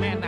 แม่นะ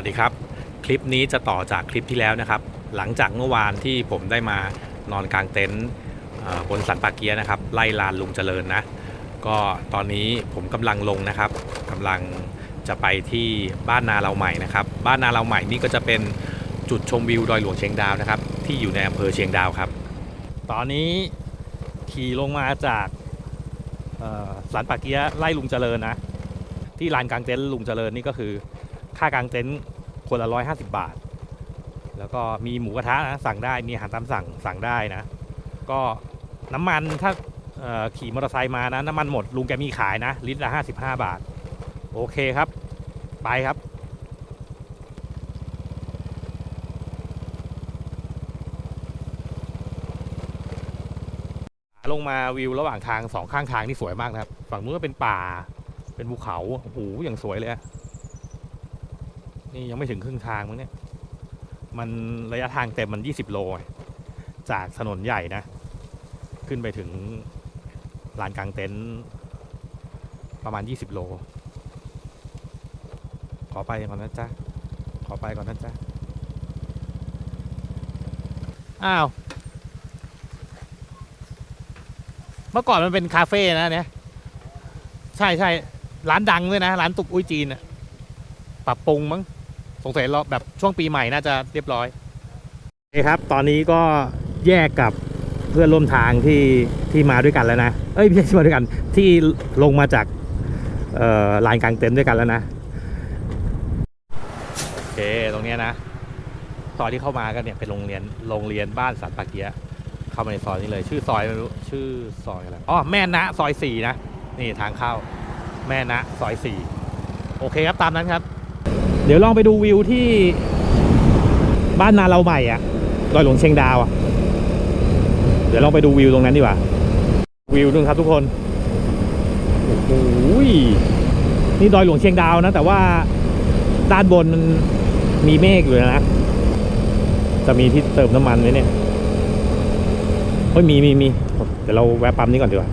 วัสดีครับ คลิปนี้จะต่อจากคลิปที่แล้วนะครับ หลังจากเมื่อวานที่ผมได้มานอนกลางเต็นท์บนสันปาเกียนะครับ ไล่ลานลุงเจริญนะ ก็ตอนนี้ผมกำลังลงนะครับกำลังจะไปที่บ้านนาเราใหม่นะครับ บ้านนาเราใหม่นี่ก็จะเป็นจุดชมวิวดอยหลวงเชียงดาวนะครับ ที่อยู่ในอำเภอเชียงดาวครับ ตอนนี้ขี่ลงมาจากสันปาเกียไล่ลุงเจริญนะ ที่ลานกลางเต็นท์ลุงเจริญนี่ก็คือค่ากลางเต็นท์ คนละร้อยห้าสิบบาท แล้วก็มีหมูกระทะนะสั่งได้มีอาหารตามสั่งสั่งได้นะ ก็น้ำมันถ้าขี่มอเตอร์ไซค์มานะน้ำมันหมดลุงแกมีขายนะ ลิตรละห้าสิบห้าบาท โอเคครับ ไปครับลงมาวิวระหว่างทางสองข้างทางนี่สวยมากนะครับ ฝั่งนู้นก็เป็นป่าเป็นภูเขาโอ้โหอย่างสวยเลยอะ นี่ยังไม่ถึงครึ่งทางมั้งเนี่ย มันระยะทางเต็มมัน20โล จากถนนใหญ่นะ ขึ้นไปถึงลานกลางเต็นท์ประมาณ20โล ขอไปก่อนนะจ๊ะ ขอไปก่อนนะจ๊ะ อ้าว เมื่อก่อนมันเป็นคาเฟ่นะเนี่ย ใช่ใช่ร้านดังด้วยนะ ร้านตุกอุ้ยจีนอะปรับปรุงมั้ง สงสัยเราแบบช่วงปีใหม่น่าจะเรียบร้อยโอเคครับ ตอนนี้ก็แยกกับเพื่อนร่วมทางที่ที่มาด้วยกันแล้วนะเอ้ยไม่ใช่ที่มาด้วยกันที่ลงมาจากเอ่อลานกลางเต็นท์ด้วยกันแล้วนะโอเคตรงเนี้ยนะซอยที่เข้ามากันเนี่ยเป็นโรงเรียนโรงเรียนบ้านสันปาเกียะเข้ามาในซอยนี้เลย ชื่อซอยไม่รู้ชื่อซอยอะไรอ๋อแม่นะซอยสี่นะนี่ทางเข้าแม่นะซอยสี่โอเคครับตามนั้นครับเดี๋ยวลองไปดูวิวที่บ้านนาเราใหม่อะดอยหลวงเชียงดาวอะ เดี๋ยวลองไปดูวิวตรงนั้นดีกว่า วิวนึงครับทุกคนโอ้โหนี่ดอยหลวงเชียงดาวนะ แต่ว่าด้านบนมันมีเมฆอยู่นะ จะมีที่เติมน้ำมันไหมเนี่ยเฮ้ยมีมีมีเดี๋ยวเราแวะปั๊มนี้ก่อนดีกว่า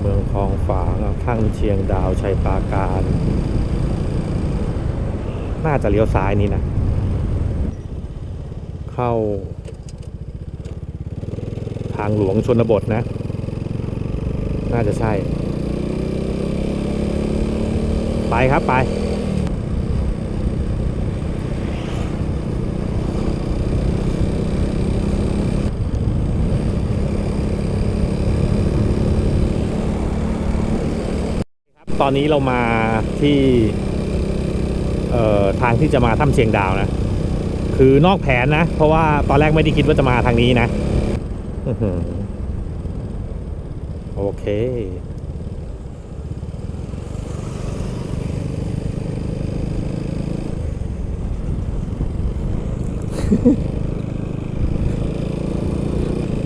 เมืองคลองฝางอะข้างเชียงดาวชัยปราการ น่าจะเลี้ยวซ้ายนี่นะ เข้า ทางหลวงชนบทนะ น่าจะใช่ ไปครับไป ตอนนี้เรามาที่ทางที่จะมาถ้ำเชียงดาวนะ คือนอกแผนนะ เพราะว่าตอนแรกไม่ได้คิดว่าจะมาทางนี้นะโอเค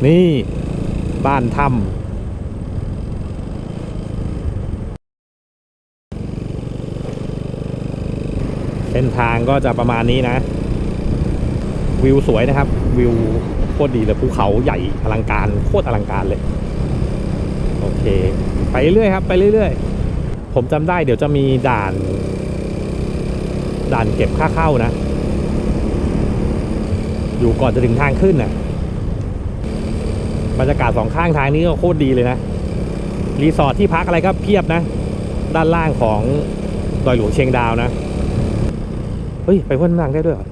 นี่ บ้านถ้ำ ส้นทางก็จะประมาณนี้นะ วิวสวยนะครับ วิวโคตรดีเลยภูเขาใหญ่อลังการโคตรอลังการเลย โอเค ไปเรื่อยครับ ไปเรื่อยๆ ผมจำได้เดี๋ยวจะมีด่าน ด่านเก็บค่าเข้านะ อยู่ก่อนจะถึงทางขึ้นน่ะบรรยากาศสองข้างทางนี้ก็โคตรดีเลยนะ รีสอร์ทที่พักอะไรก็เพียบนะ ด้านล่างของดอยหลวงเชียงดาวนะ ฮ้ย ไปพ่นน้ำได้ด้วยเหรอ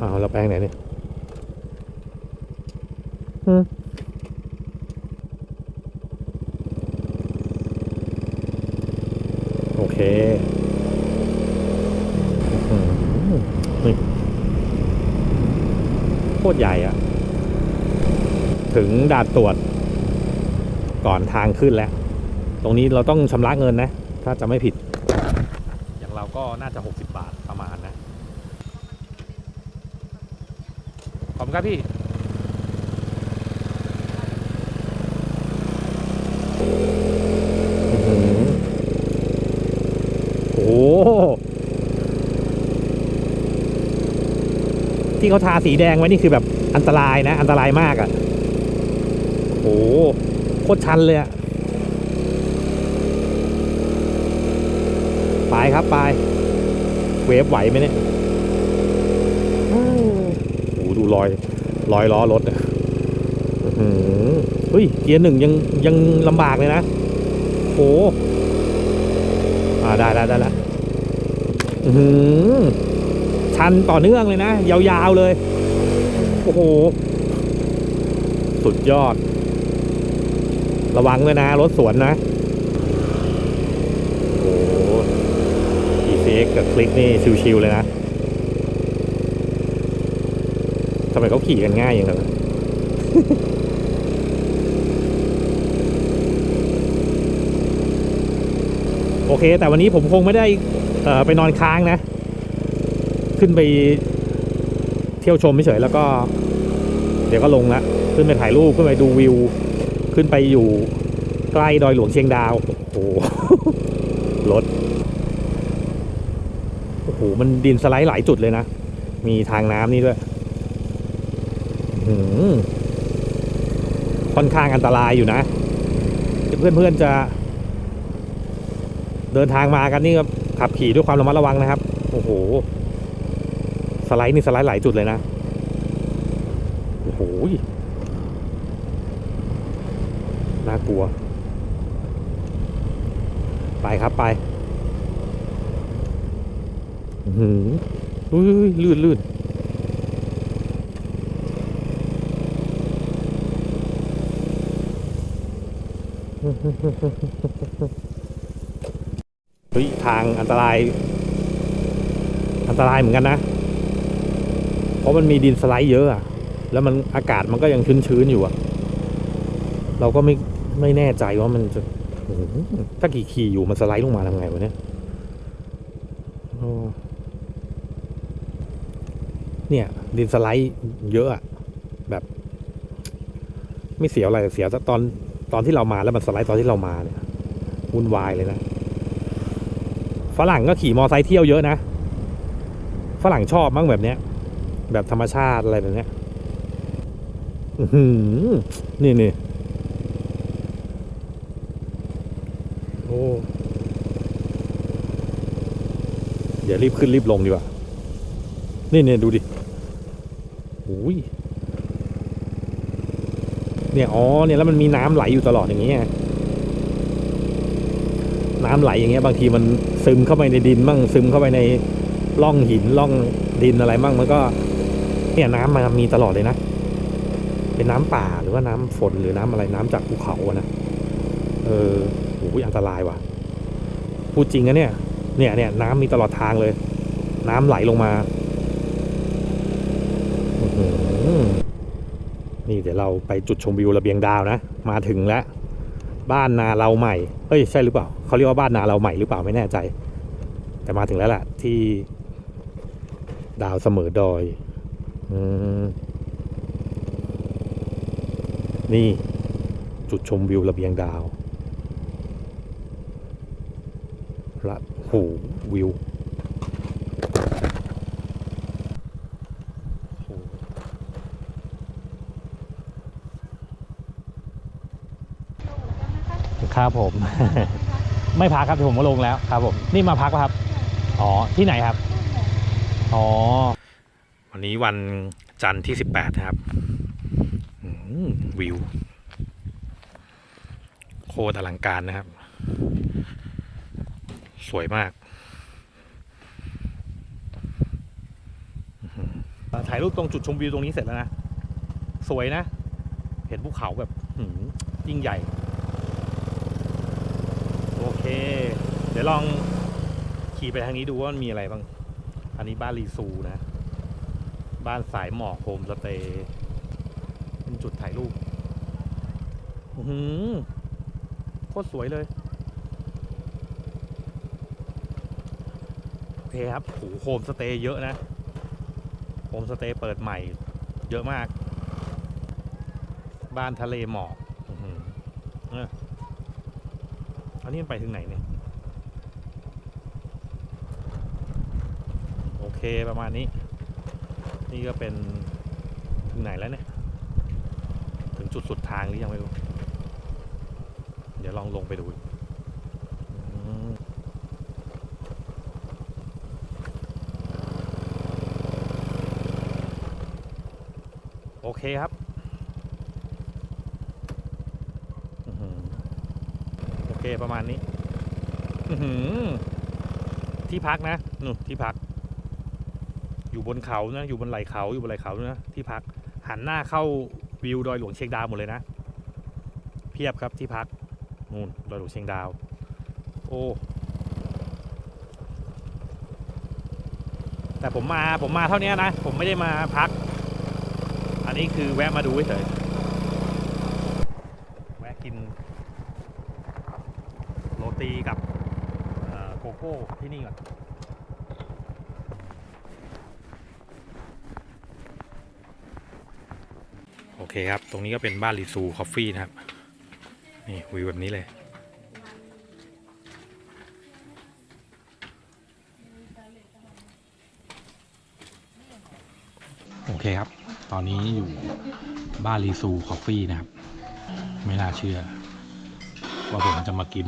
อ้าวเราแปลงไหนเนี่ยอืมโอเคอืมนี่โคตรใหญ่อะถึงด่านตรวจ ก่อนทางขึ้นแล้ว ตรงนี้เราต้องชำระเงินนะ ถ้าจะไม่ผิดอย่าง เราก็น่าจะ 60 บาทประมาณนะขอบคุณครับพี่โอ้โหที่เขาทาสีแดงไว้นี่คือแบบอันตรายนะ อันตรายมากอะ่ะโอ้โหโคตรชันเลยอะ ไปครับไปเวฟไหวไหมเนี่ยโอ้โหดูรอยรอยล้อรถอะอื้อหือเฮ้ยเกียร์หนึ่งยังยังลำบากเลยนะโอ้อ่าได้ได้ได้แล้วอื้อหือชันต่อเนื่องเลยนะ ยาวๆเลย โอ้โห สุดยอด ระวังเลยนะ รถสวนนะ โอ้โห ECX กับคลิกนี่ชิวๆเลยนะทำไมเขาขี่กันง่ายอย่างนั้นวะโอเค แต่วันนี้ผมคงไม่ได้ไปนอนค้างนะ ขึ้นไปเที่ยวชมเฉยๆแล้วก็ เดี๋ยวก็ลงละขึ้นไปถ่ายรูปขึ้นไปดูวิว ขึ้นไปอยู่ใกล้ดอยหลวงเชียงดาว โอ้โหรถ หมันดินสไลด์หลายจุดเลยนะ มีทางน้ำนี่ด้วยค่อนข้างอันตรายอยู่นะ เพื่อนๆจะ เดินทางมากันนี่ก็ขับขี่ด้วยความระมัดระวังนะครับ โอ้โห สไลด์นี่สไลด์หลายจุดเลยนะ โอ้โห น่ากลัว ไปครับไป หืออุ้ยลื่นลื่นเฮ้ย ทางอันตราย อันตรายเหมือนกันนะ เพราะมันมีดินสไลด์เยอะอะ แล้วมันอากาศมันก็ยังชื้นๆอยู่อะเราก็ไม่ไม่แน่ใจว่ามันจะถ้าขี่ขี่อยู่มันสไลด์ลงมาทำไงวะเนี่ยโอ้ เนี่ย ดินสไลด์เยอะแบบ ไม่เสียวอะไรเสียวแต่ตอนตอนที่เรามาแล้วมันสไลด์ตอนที่เรามาเนี่ยวุ่นวายเลยนะฝรั่งก็ขี่มอไซค์เที่ยวเยอะนะฝรั่งชอบมั้งแบบเนี้ย แบบธรรมชาติอะไรแบบเนี้ยอืนี่นี่โอ้เดี๋ยวรีบขึ้นรีบลงดีกว่า นี่เนี่ยดูดิ ยเนี่ยอ๋อเนี่ยแล้วมันมีน้ำไหลอยู่ตลอดอย่างเงี้ยน้ำไหลอย่างเงี้ยบางทีมันซึมเข้าไปในดินบ้างซึมเข้าไปในร่องหินร่องดินอะไรบ้างมันก็ เนี่ยน้ำมันมีตลอดเลยนะเป็นน้ำป่าหรือว่าน้ำฝนหรือน้ำอะไรน้ำจากภูเขาอะนะเออโอ้ยอันตรายว่ะพูดจริงนะเนี่ย เนี่ยเนี่ยน้ำมีตลอดทางเลย น้ำไหลลงมา นี่เดี๋ยวเราไปจุดชมวิวระเบียงดาวนะ มาถึงแล้ว บ้านนาเราใหม่เอ้ยใช่หรือเปล่าเขาเรียกว่าบ้านนาเราใหม่หรือเปล่าไม่แน่ใจ แต่มาถึงแล้วแหละที่ดาวเสมอดอยอนี่จุดชมวิวระเบียงดาวละหูวิวโอ้ ครับผม ไม่พักครับผมก็ลงแล้วครับผมนี่มาพักป่ะครับ อ๋อที่ไหนครับ อ๋อ วันนี้วันจันทร์ที่18นะครับอืมวิว โคตรอลังการนะครับ สวยมากถ่ายรูปตรงจุดชมวิวตรงนี้เสร็จแล้วนะ สวยนะ เห็นภูเขาแบบหืมยิ่งใหญ่โอ เดี๋ยวลองขี่ไปทางนี้ดูว่ามันมีอะไรบ้าง อันนี้บ้านรีซูนะ บ้านสายหมอกโฮมสเตย์เป็นจุดถ่ายรูปหือโคตรสวยเลยโอเคครับโหโฮมสเตย์เยอะนะโฮมสเตย์เปิดใหม่ เยอะมาก บ้านทะเลหมอกอื้อหือเอออั นนี้มันไปถึงไหนเนี่ย โอเคประมาณนี้ นี่ก็เป็นถึงไหนแล้วเนี่ย ถึงจุดสุดทางหรือยังไม่รู้ เดี๋ยวลองลงไปดูโอเคครับอื้อหือโอเค ประมาณนี้ที่พักนะนู่นที่พัก อยู่บนเขานะ อยู่บนไหล่เขาอยู่บนไหล่เขานะที่พัก หันหน้าเข้าวิวดอยหลวงเชียงดาวหมดเลยนะ เพียบครับที่พักนู่นดอยหลวงเชียงดาว โอ้แต่ผมมาผมมาเท่านี้นะ ผมไม่ได้มาพัก อันนี้คือแวะมาดูเฉยแวะกิน ตีกับโกโก้ที่นี่ก่อนโอเคครับ ตรงนี้ก็เป็นบ้านรีซูคอฟฟี่นะครับ นี่วิวแบบนี้เลย โอเคครับ ตอนนี้อยู่บ้านรีซูคอฟฟี่นะครับ ไม่น่าเชื่อ ว่าผมจะมากิน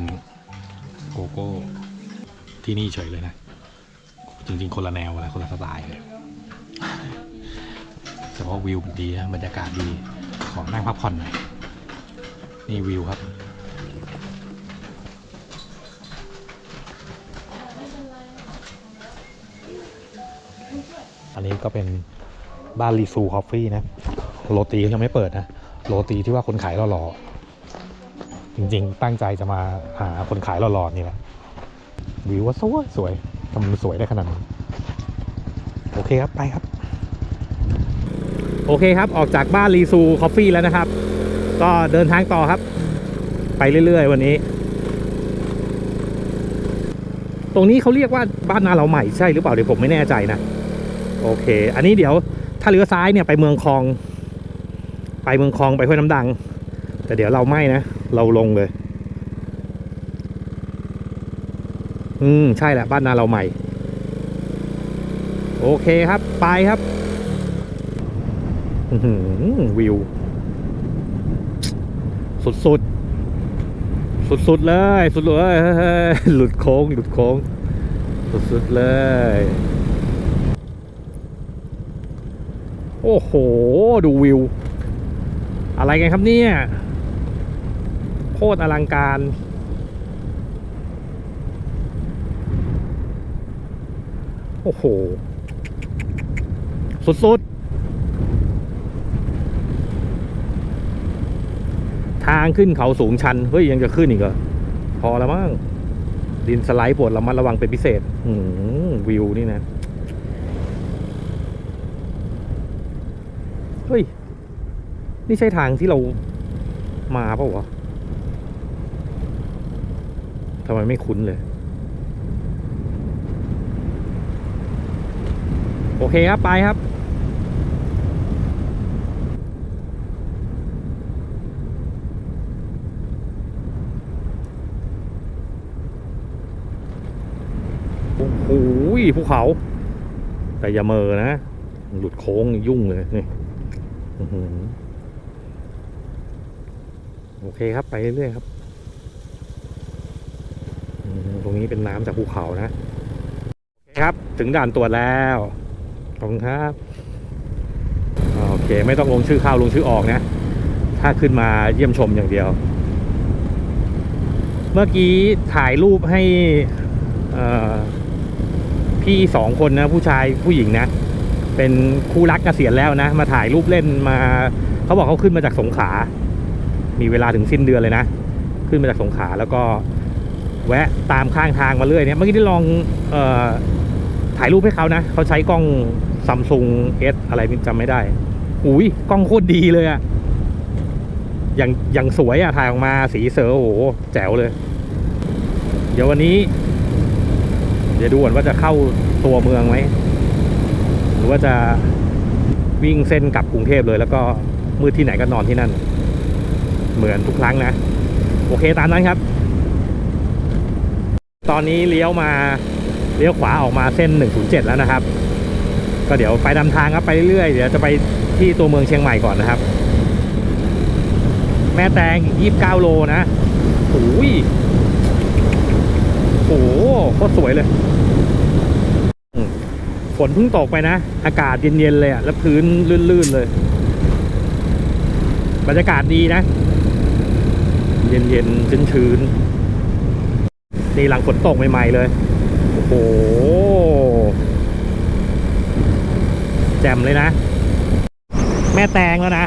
โกโก้ที่นี่เฉยเลยนะ จริงๆ คนละแนวนะคนละสไตล์เลยแต่ว่าวิวมันดีนะบรรยากาศดี ขอนั่งพักผ่อนหน่อย นี่วิวครับอันนี้ก็เป็นบ้านรีซูคอฟฟี่นะ โรตียังไม่เปิดนะ โรตีที่ว่าคนขายหล่อๆ จริง ๆ ตั้งใจจะมาหาคนขายหล่อๆนี่แหละวิวว่าสวยสวยทำสวยได้ขนาดนี้โอเคครับไปครับ โอเคครับออกจากบ้านรีซูคอฟฟี่แล้วนะครับ ก็เดินทางต่อครับ ไปเรื่อย ๆ วันนี้ ตรงนี้เขาเรียกว่าบ้านนาเราใหม่ใช่หรือเปล่าเดี๋ยวผมไม่แน่ใจนะโอเค อันนี้เดี๋ยวถ้าเลี้ยวซ้ายเนี่ยไปเมืองคลอง ไปเมืองคลองไปห้วยน้ำดัง แต่เดี๋ยวเราไม่นะ เราลงเลย อืม ใช่แหละ บ้านนาเราใหม่ โอเคครับ ไปครับอืวิว สุดสุดสุดสุดเลย สุดเลยหลุดโค้ง หลุดโค้ง สุดสุดเลย โอ้โห ดูวิว อะไรกันครับเนี่ย โคตรอลังการ โอ้โห สุดๆ ทางขึ้นเขาสูงชัน เฮ้ย ยังจะขึ้นอีกเหรอ พอแล้วมั้งดินสไลด์ปวดระมัดระวังเป็นพิเศษอืมวิวนี่นะ เฮ้ย นี่ใช่ทางที่เรามาเปล่าวะ ทำไมไม่คุ้นเลย โอเคครับ ไปครับโอ้โหภูเขา แต่อย่าเมอนะ หลุดโค้งยุ่งเลย นี่โอเคครับ ไปเรื่อยๆครับอืมตรง นี้เป็นน้ำจากภูเขานะ โอเคครับ ถึงด่านตรวจแล้วขอบคุณครับ โอเค ไม่ต้องลงชื่อเข้าลงชื่อออกนะ ถ้าขึ้นมาเยี่ยมชมอย่างเดียว เมื่อกี้ถ่ายรูปให้พี่สองคนนะผู้ชายผู้หญิงนะ เป็นคู่รักเกษียณแล้วนะ มาถ่ายรูปเล่นมาเขาบอกเขาขึ้นมาจากสงขลามีเวลาถึงสิ้นเดือนเลยนะ ขึ้นมาจากสงขลาแล้วก็ แวะตามข้างทางมาเรื่อยเนี่ยเมื่อกี้ได้ลองออถ่ายรูปให้เขานะเขาใช้กล้องซัมซุงเอสอะไรจำไม่ได้ อุ้ยกล้องโคตรดีเลยอะอย่างอย่างสวยอะถ่ายออกมาสีเสือโอ้โหแจ๋วเลย เดี๋ยววันนี้ เดี๋ยวดูก่อนว่าจะเข้าตัวเมืองไหมหรือว่าจะวิ่งเส้นกลับกรุงเทพเลย แล้วก็มืดที่ไหนก็นอนที่นั่น เหมือนทุกครั้งนะ โอเคตามนั้นครับ ตอนนี้เลี้ยวมาเลี้ยวขวาออกมาเส้น 107 แล้วนะครับ ก็เดี๋ยวไปนำทางครับไปเรื่อยๆเดี๋ยวจะไปที่ตัวเมืองเชียงใหม่ก่อนนะครับ แม่แตงอีก 29 โลนะโอ้ยโอ้โหโคตรสวยเลยฝนเพิ่งตกไปนะ อากาศเย็นๆเลยอะแล้วพื้นลื่นๆเลย บรรยากาศดีนะ เย็นๆชื้นๆ นี่หลังฝนตกใหม่ๆเลย โอ้โห แจ่มเลยนะ แม่แตงแล้วนะ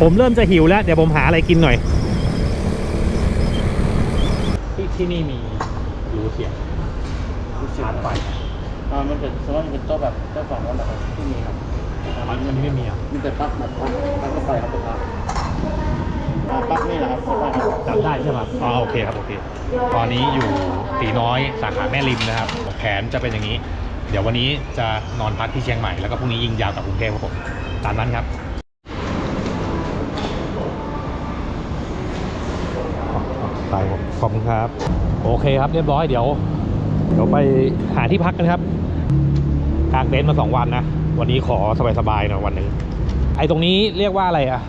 ผมเริ่มจะหิวแล้ว เดี๋ยวผมหาอะไรกินหน่อยที่ที่นี่มีรูเสียงชาร์จไฟอ่ามันเป็นส่วนมากมันเป็นโต๊ะแบบโต๊ะสองแล้วแหละครับที่มีครับอันนี้ไม่มีอะมีแต่ปลั๊กแบบปลั๊กปลั๊กรถไฟครับปลั๊ก อ่าปลั๊กนี่แหละครับใช่ไหมครับจับได้ใช่ไหมอ๋อโอเคครับโอเค ตอนนี้อยู่ตีน้อยสาขาแม่ริมนะครับ แผนจะเป็นอย่างนี้ เดี๋ยววันนี้จะนอนพักที่เชียงใหม่แล้วก็พรุ่งนี้ยิงยาวกลับกรุงเทพครับผมตามนั้นครับตายผมขอบคุณครับ โอเคครับเรียบร้อยเดี๋ยว เดี๋ยวไปหาที่พักกันครับกางเต็นท์มาสองวันนะ วันนี้ขอสบายๆหน่อยวันหนึ่งไอ้ตรงนี้เรียกว่าอะไรอะ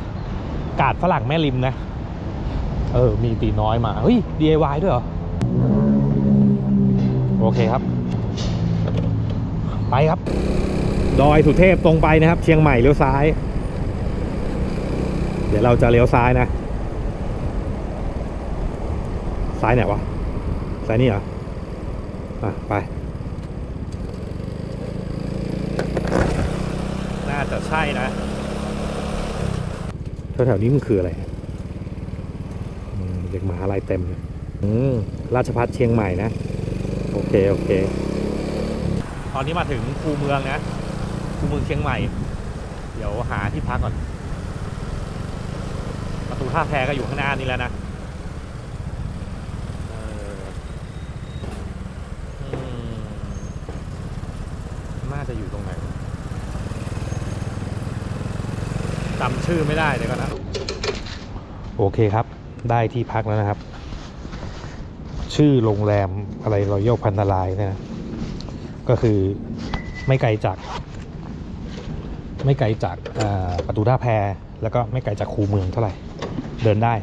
กาดฝรั่งแม่ริมนะ เออ มีตีน้อยมา เฮ้ย DIY ด้วยเหรอ โอเคครับ ไปครับ ดอยสุเทพตรงไปนะครับ เชียงใหม่เลี้ยวซ้าย เดี๋ยวเราจะเลี้ยวซ้ายนะ ซ้ายไหนวะ ซ้ายนี่เหรอ อะ ไป น่าจะใช่นะ แถวๆนี้มันคืออะไรเด็กมหาลัยเต็มเลยอืมราชพัฒเชียงใหม่นะ โอเค โอเค ตอนนี้มาถึงคูเมืองนะคูเมืองเชียงใหม่ เดี๋ยวหาที่พักก่อน ประตูท่าแพก็อยู่ข้างหน้านี่แล้วนะมน่าจะอยู่ตรงไหน จำชื่อไม่ได้เดี๋ยวก่อนนะโอเคครับ ได้ที่พักแล้วนะครับ ชื่อโรงแรมอะไรรอยัลพันนาลายเนี่ยนะก็คือไม่ไกลจาก ไม่ไกลจากอ่าประตูท่าแพแล้วก็ไม่ไกลจากคูเมืองเท่าไหร่ เดินได้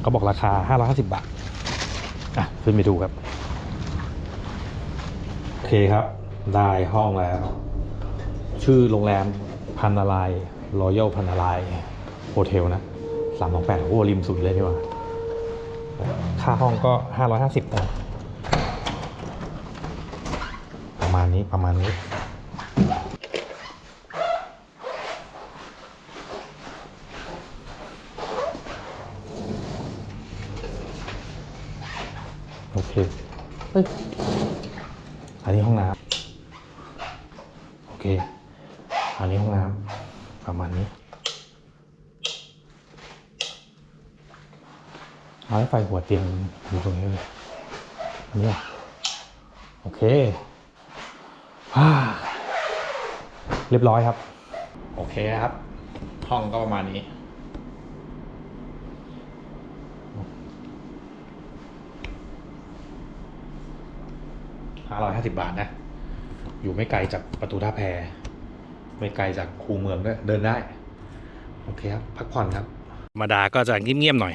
เขาบอกราคา 550 บาท อะ ขึ้นไปดูครับ โอเคครับ ได้ห้องแล้ว ชื่อโรงแรมพันนาลาย รอยัลพันนาลายโฮเทลนะสามสองแปดโอ้ริมสุดเลยนี่หว่า ค่าห้องก็550นะประมาณนี้ประมาณนี้โอเคเฮ้ยอันนี้ห้องน้ำโอเค อันนี้ห้องน้ำ ประมาณนี้เอาไฟหัวเตียงอยู่ตรงนี้เลยนี่โอเคเรียบร้อยครับ โอเคครับ ห้องก็ประมาณนี้ห้าร้อยห้าสิบาทนะ อยู่ไม่ไกลจากประตูท่าแพ ไม่ไกลจากคูเมืองด้วยเดินได้ โอเคครับ พักผ่อนครับ มาดาก็จะเงียบๆหน่อย